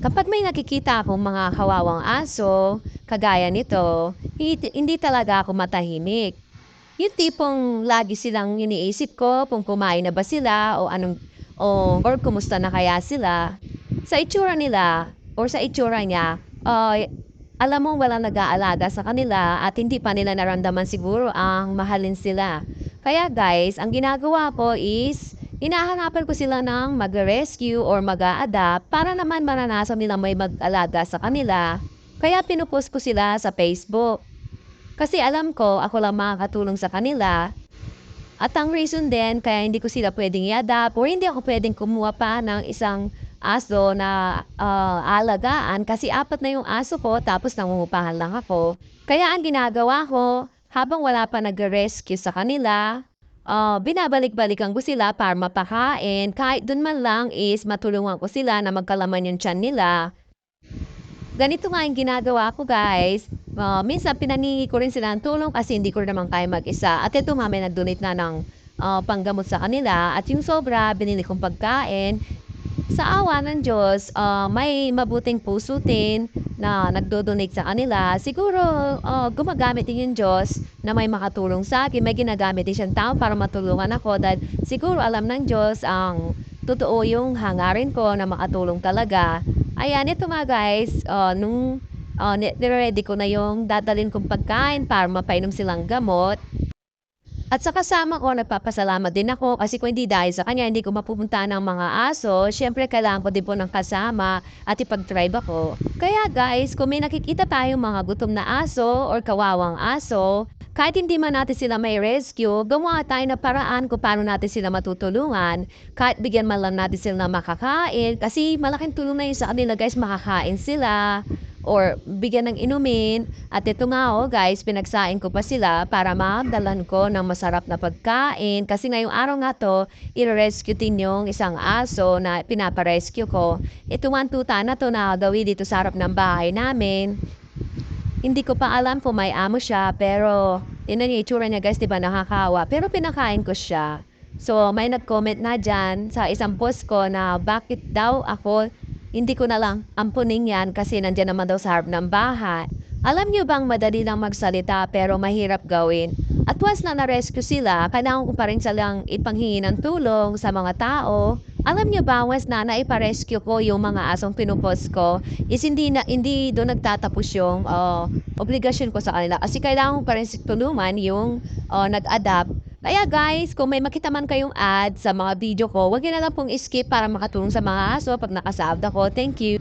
Kapag may nakikita akong mga kawawang aso, kagaya nito, hindi, talaga ako matahimik. Yung tipong lagi silang iniisip ko kung kumain na ba sila o anong o or kumusta na kaya sila. Sa itsura nila or sa itsura niya, ay alam mo walang nag-aalaga sa kanila at hindi pa nila naramdaman siguro ang mahalin sila. Kaya guys, ang ginagawa ko is hinahanapan ko sila ng mag-rescue or mag adapt para naman maranasan nila may mag-alaga sa kanila. Kaya pinupost ko sila sa Facebook. Kasi alam ko ako lang makakatulong sa kanila at ang reason din kaya hindi ko sila pwedeng i-adapt or hindi ako pwedeng kumuha pa ng isang aso na ah, alagaan kasi apat na yung aso ko tapos nangungupahan lang ako. Kaya ang ginagawa ko, habang wala pa nag-rescue sa kanila, ah, binabalik-balikan ko sila para mapakain. Kahit dun man lang is matulungan ko sila na magkalaman yung tiyan nila. Ganito nga yung ginagawa ko guys. Ah, minsan pinaningi ko rin sila ng tulong kasi hindi ko naman kaya mag-isa. At ito mami nag-donate na ng ah, panggamot sa kanila. At yung sobra, binili kong pagkain. Sa awa ng Diyos, ah, may mabuting puso din na nagdo-donate sa kanila. Siguro ah, gumagamit din yung Diyos na may makatulong sa akin. May ginagamit din siyang tao para matulungan ako. Dahil siguro alam ng Diyos ang totoo yung hangarin ko na makatulong talaga. Ayan, ito nga guys, ah, nung uh, nire-ready ko na yung dadalhin kong pagkain para mapainom silang gamot. At sa kasama ko, nagpapasalamat din ako kasi kung hindi dahil sa kanya, hindi ko mapupunta ng mga aso. Siyempre, kailangan ko din po ng kasama at ipag-drive ako. Kaya guys, kung may nakikita tayong mga gutom na aso or kawawang aso, kahit hindi man natin sila may rescue, gumawa tayo na paraan kung paano natin sila matutulungan. Kahit bigyan man lang natin sila makakain, kasi malaking tulong na yun sa kanila guys, makakain sila or bigyan ng inumin. At ito nga oh guys, pinagsain ko pa sila para maabdalan ko ng masarap na pagkain. Kasi ngayong araw nga to, i-rescue din yung isang aso na pinaparescue ko. Ito ang tuta na to na gawin dito sa harap ng bahay namin. Hindi ko pa alam kung may amo siya, pero yun yung itsura niya guys, di ba nakakawa. Pero pinakain ko siya. So, may nag-comment na dyan sa isang post ko na bakit daw ako hindi ko na lang ampunin yan kasi nandyan naman daw sa harap ng bahay. Alam niyo bang madali lang magsalita pero mahirap gawin? At once na na-rescue sila, kailangan ko pa rin silang ipanghingi ng tulong sa mga tao. Alam niyo ba, once na naipa-rescue ko yung mga asong pinupost ko, is hindi, na, hindi doon nagtatapos yung uh, obligasyon ko sa kanila. Kasi kailangan ko pa rin tulungan yung uh, nag-adapt kaya guys, kung may makita man kayong ad sa mga video ko, niyo na lang pong skip para makatulong sa mga aso pag nakasabd ako. Thank you!